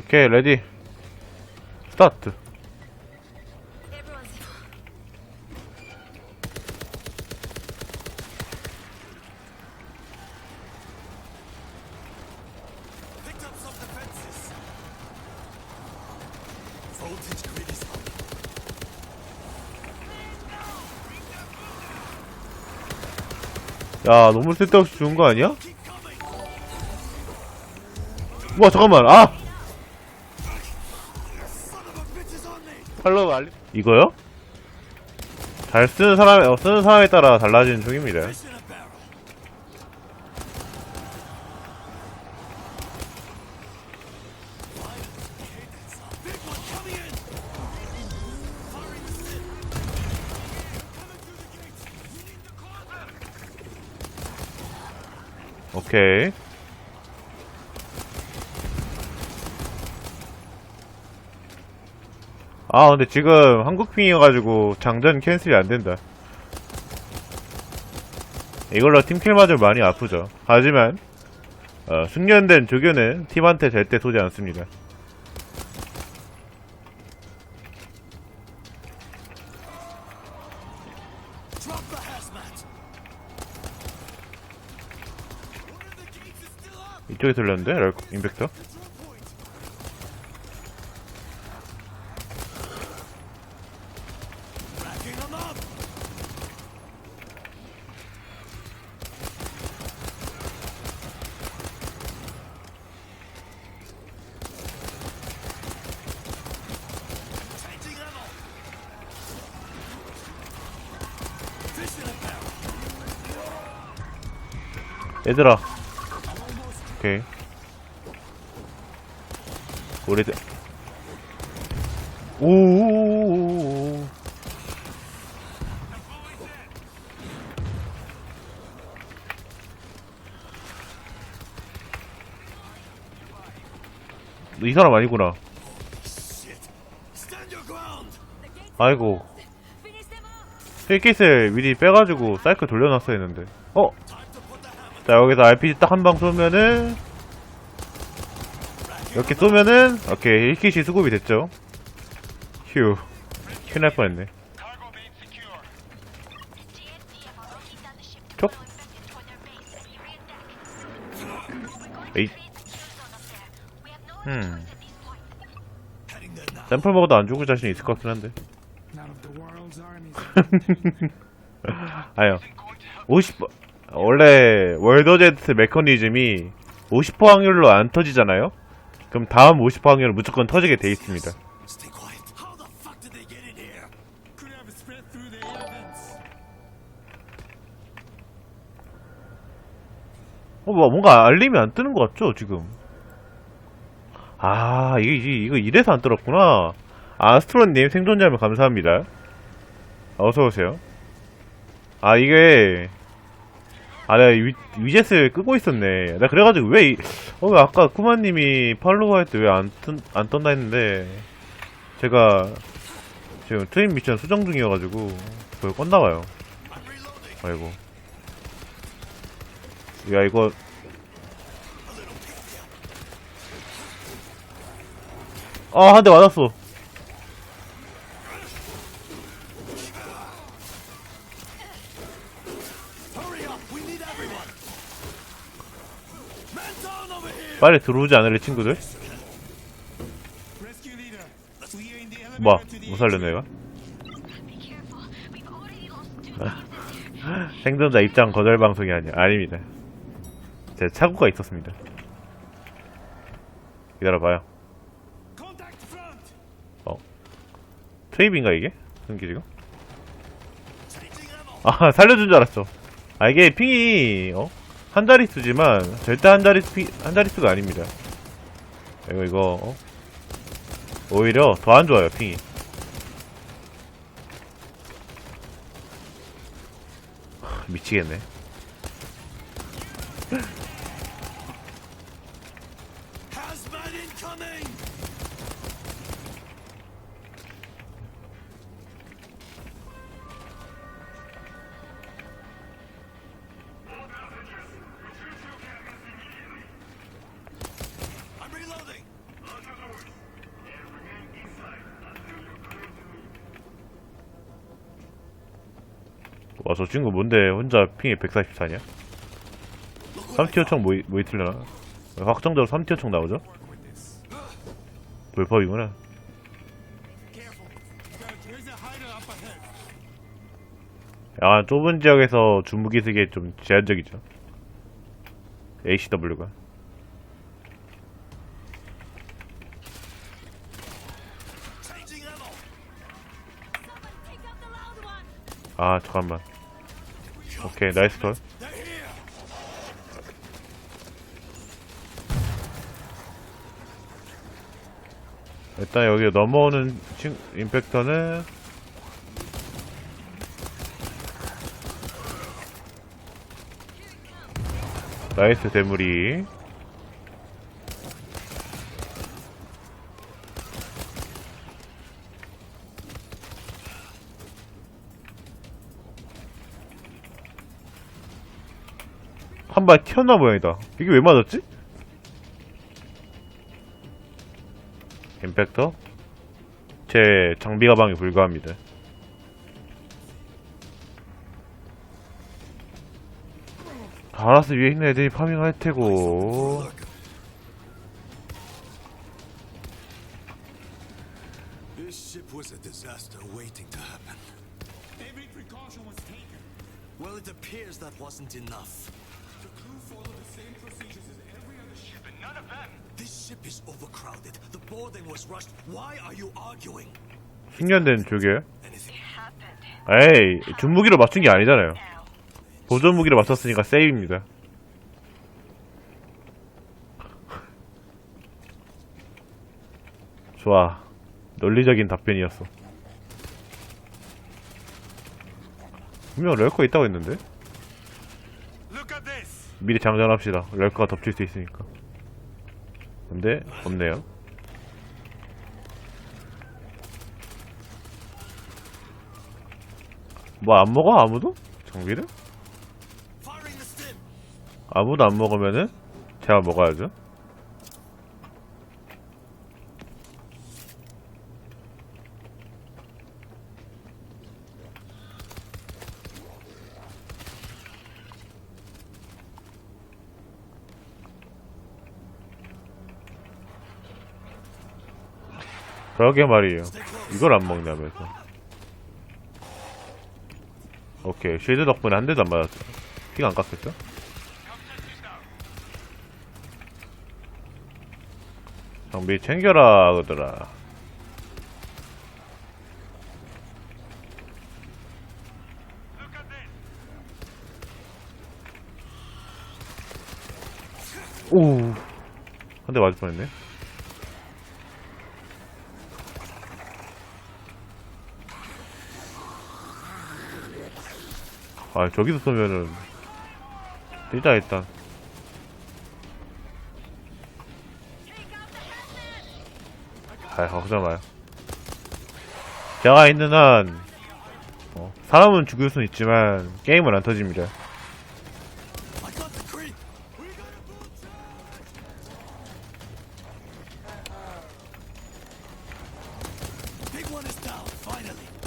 오케이 레디 스타트. 야 너무 쓸데없이 죽은 거 아니야? 우와 잠깐만 아! 팔로우 알림? 이거요? 잘 쓰는 사람 어, 쓰는 사람에 따라 달라지는 총입니다. a 아 근데 지금 한국핑이어가지고 장전 캔슬이 안된다. 이걸로 팀킬 맞으면 많이 아프죠. 하지만 어, 숙련된 조교는 팀한테 절대 쏘지 않습니다. 이쪽에 들렸는데? 랄- 임팩터 얘들아 오케이 우리들 오오오오오 이 사람 아니구나. 아이고! 힐킷을 미리 빼가지고 사이클 돌려놨어야 했는데 어? 자 여기서 RPG 딱 한 방 쏘면은 이렇게 쏘면은 오케이 1킷이 수급이 됐죠 휴 큰일 날 뻔했네 촉 에이 Hmm. now. 샘플 먹어도 안 죽을 자신 있을 것 같긴 한데. 아유 50 원래 월더제트 메커니즘이 50% 확률로 안 터지잖아요 그럼 다음 50% 확률은 무조건 터지게 돼 있습니다. 어, 뭐, 뭔가 알림이 안 뜨는 것 같죠, 지금? 아, 이게, 이게, 이거 이래서 안 뜨었구나. 아스트론님 생존자면 감사합니다. 어서오세요. 아, 이게, 아, 내가 위, 위젯을 끄고 있었네. 나 그래가지고 왜, 이, 어, 왜 아까 쿠마님이 팔로우 할 때 왜 안, 뜬, 안 떴나 했는데, 제가 지금 트윈 미션 수정 중이어가지고, 그걸 껐나봐요. 아이고. 야, 이거, 아, 한 대 맞았어. 빨리 들어오지 않을래, 친구들? 뭐, 못 살렸네, 얘가? 생존자 입장 거절 방송이 아니야. 아닙니다. 제 착오가 있었습니다. 기다려봐요. Front. 트레이브인가, 이게? 승기 지금? 아, 살려준 줄 알았어. 아, 이게 핑이, 어? 한 자릿수지만, 절대 한 자릿수, 핑- 한 자릿수가 아닙니다. 이거, 이거, 어? 오히려 더 안 좋아요, 핑이. 하, 미치겠네. 와, 저 친구 뭔데 혼자 핑이 144냐? 3티어 총 뭐, 뭐 있을려나? 확정적으로 3티어 총 나오죠? 불법이구나. 야, 좁은 지역에서 주무기 쓰기에 좀 제한적이죠. ACW가. 아, 잠깐만. 오케이, 나이스 here. 일단 여기 넘어오는 친, 임팩터는 나이스 대물이 한 발 튀었나 모양이다 이게 왜 맞았지? 임팩터 제 장비 가방에 불과합니다. 알아서 위에 있는 애들이 파밍할 테고 This ship was a disaster waiting to happen. Every precaution was taken. Well, it appears that wasn't enough. 숙련된 happened. 에이 준무기로 맞춘 게 아니잖아요. 보존 무기로 맞췄으니까 세이브입니다. 좋아. 논리적인 답변이었어. 분명 럴커 있다고 했는데? Look at this. 미리 장전합시다. 럴커가 덮칠 수 있으니까. 근데 없네요. 뭐 안 먹어 아무도? 장비를? 아무도 안 먹으면은 제가 먹어야죠. 그러게 말이에요. 이걸 안 먹냐면서. 오케이, 쉴드 덕분에 한 대도 안 맞았어. 피가 안 깎였어? 장비 챙겨라 at this. 오한 대 맞을 뻔했네 아 저기서 쏘면은 뛰자 일단 아 걱정 마요 제가 있는 한 어, 사람은 죽일 수는 있지만 게임은 안 터집니다. Finally.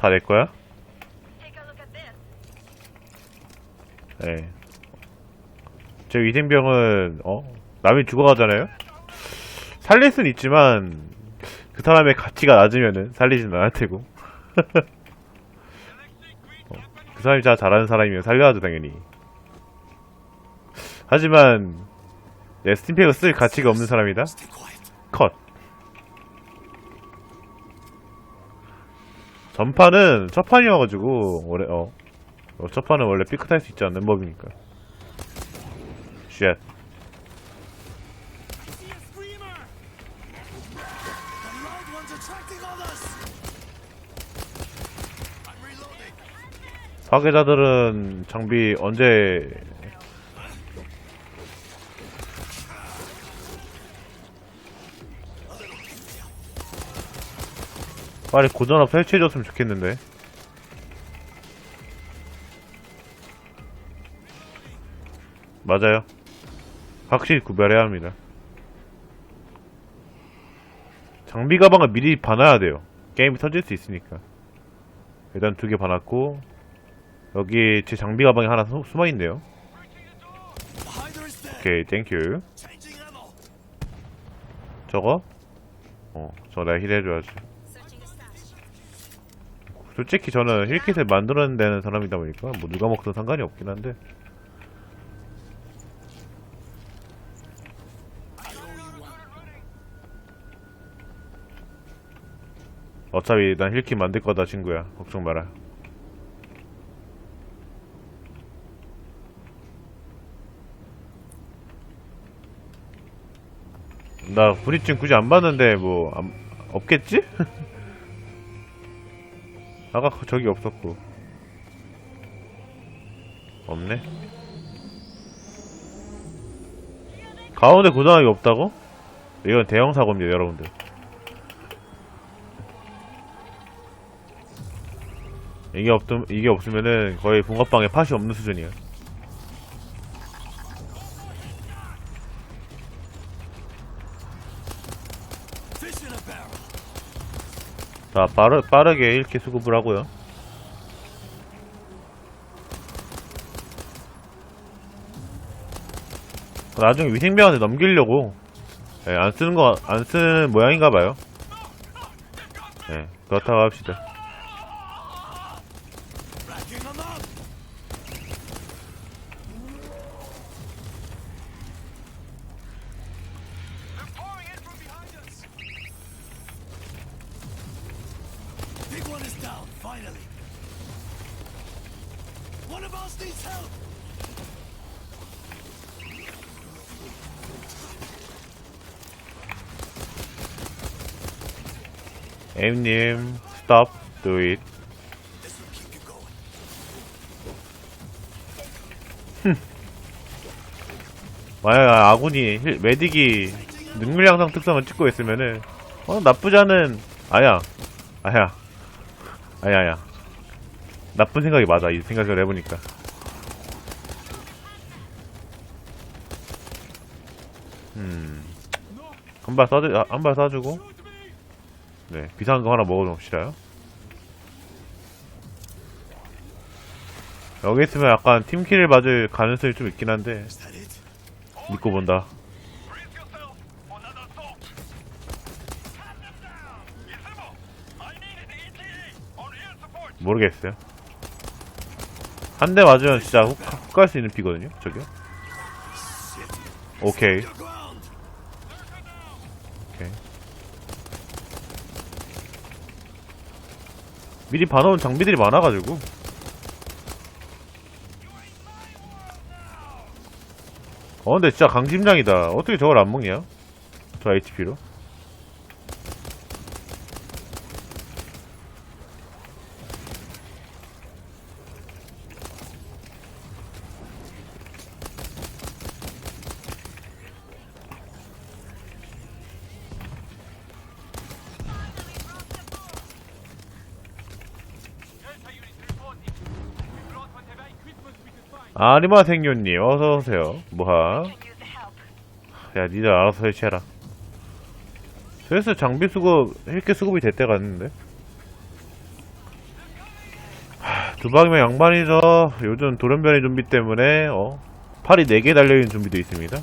다 내 거야? 네. 제 위생병은 어 남이 죽어가잖아요. 살릴 순 있지만 그 사람의 가치가 낮으면은 살리진 않을 테고. 어, 그 사람이 진짜 잘하는 사람이면 살려야죠 당연히. 하지만 내 스팀팩을 쓸 가치가 없는 사람이다. 컷. 전판은 첫 판이어가지고 원래 어, 어, 첫 판은 원래 삐끗할 수 있지 않는 법이니까. 쉣. 파괴자들은 장비 언제 빨리 고전업 설치해줬으면 좋겠는데 맞아요. 확실히 구별해야 합니다. 장비 가방을 미리 봐놔야 돼요. 게임이 터질 수 있으니까. 일단 두 개 봐놨고, 여기 제 장비 가방이 하나 수- 숨어있네요. 오케이, 땡큐. 저거? 어, 저 내가 힐해줘야지. 솔직히 저는 힐킷을 만들어내는 사람이다 보니까, 뭐 누가 먹든 상관이 없긴 한데. 어차피 난 힐킷 만들 거다, 친구야. 걱정 마라. 나 브리칭 굳이 안 봤는데, 뭐, 안- 없겠지? 아까 그- 저기 없었고. 없네. 가운데 고정하기 없다고? 이건 대형 사고입니다, 여러분들. 이게 없, 이게 없으면은 거의 붕어빵에 팥이 없는 수준이야. 자, 빠르, 빠르게 이렇게 수급을 하고요. 나중에 위생병한테 넘기려고, 예, 안 쓰는 거, 안 쓰는 모양인가 봐요. 예, 그렇다고 합시다. 에임님, stop. 만약 아군이, 힐- 메딕이 능률 향상 특성을 찍고 있으면은, 어, 나쁘지 않은, 아야, 아야, 아야, 아야. 나쁜 생각이 맞아, 이 생각을 해보니까. 음, 한발 쏴주, 아, 한발 쏴주고, 네, 비싼 거 하나 먹어봅시다. 여기 있으면 약간 팀킬을 맞을 가능성이 좀 있긴 한데? 믿고 본다. 모르겠어요. 한 대 맞으면 진짜 훅, 훅갈수 있는 피거든요, 저기요. 오케이. 미리 봐놓은 장비들이 많아가지고. 어, 근데 진짜 강심장이다. 어떻게 저걸 안 먹냐? 저 HP로. 아리마 생존님, 어서오세요. 뭐하? 야, 니들 알아서 설치해라. 슬슬 장비 수급, 힐게 수급이 될 때가 있는데. 하, 두 방이면 양반이죠. 요즘 돌연변이 좀비 때문에, 어, 팔이 4개 달려있는 좀비도 있습니다.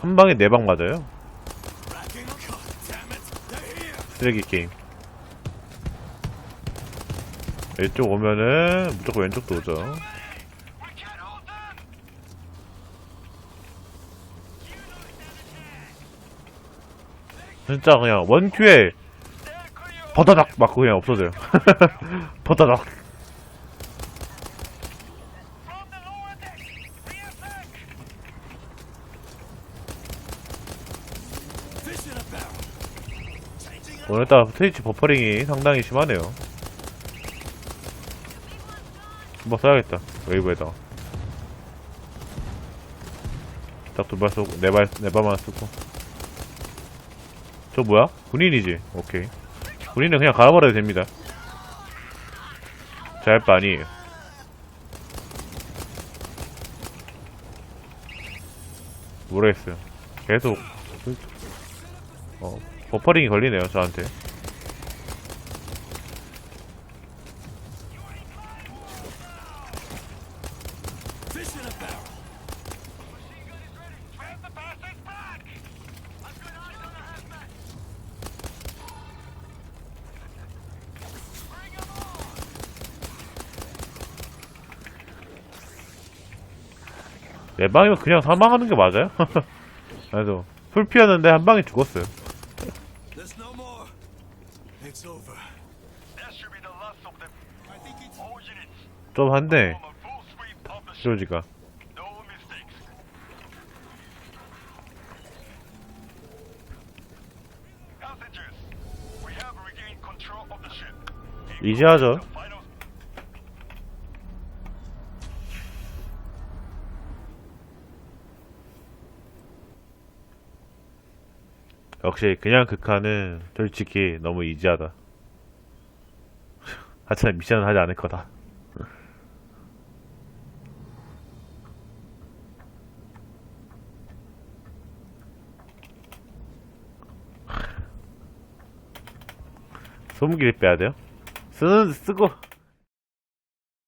한 방에 4방 맞아요. 쓰레기 게임. 이쪽 오면은, 무조건 왼쪽도 오죠. 진짜 그냥 원큐에. 버다닥 맞고 그냥 없어져요. ammo. 오늘따라 트위치 버퍼링이 상당히 심하네요. 한번 써야겠다 웨이브에다 딱 두 발 쏘고 네발 네발만 쓰고. 저 뭐야? 군인이지? 오케이. 군인은 그냥 갈아버려도 됩니다. 잘바 아니에요. 모르겠어요. 계속 어 버퍼링이 걸리네요 저한테. 내 방이면 그냥 사망하는 게 맞아요? 그래서 풀 피었는데 한 방에 죽었어요. That should be the last 역시 그냥 극한은 솔직히 너무 이지하다. 하찮은 미션은 하지 않을 거다. 소음기를 빼야 돼요? 쓰는 쓰고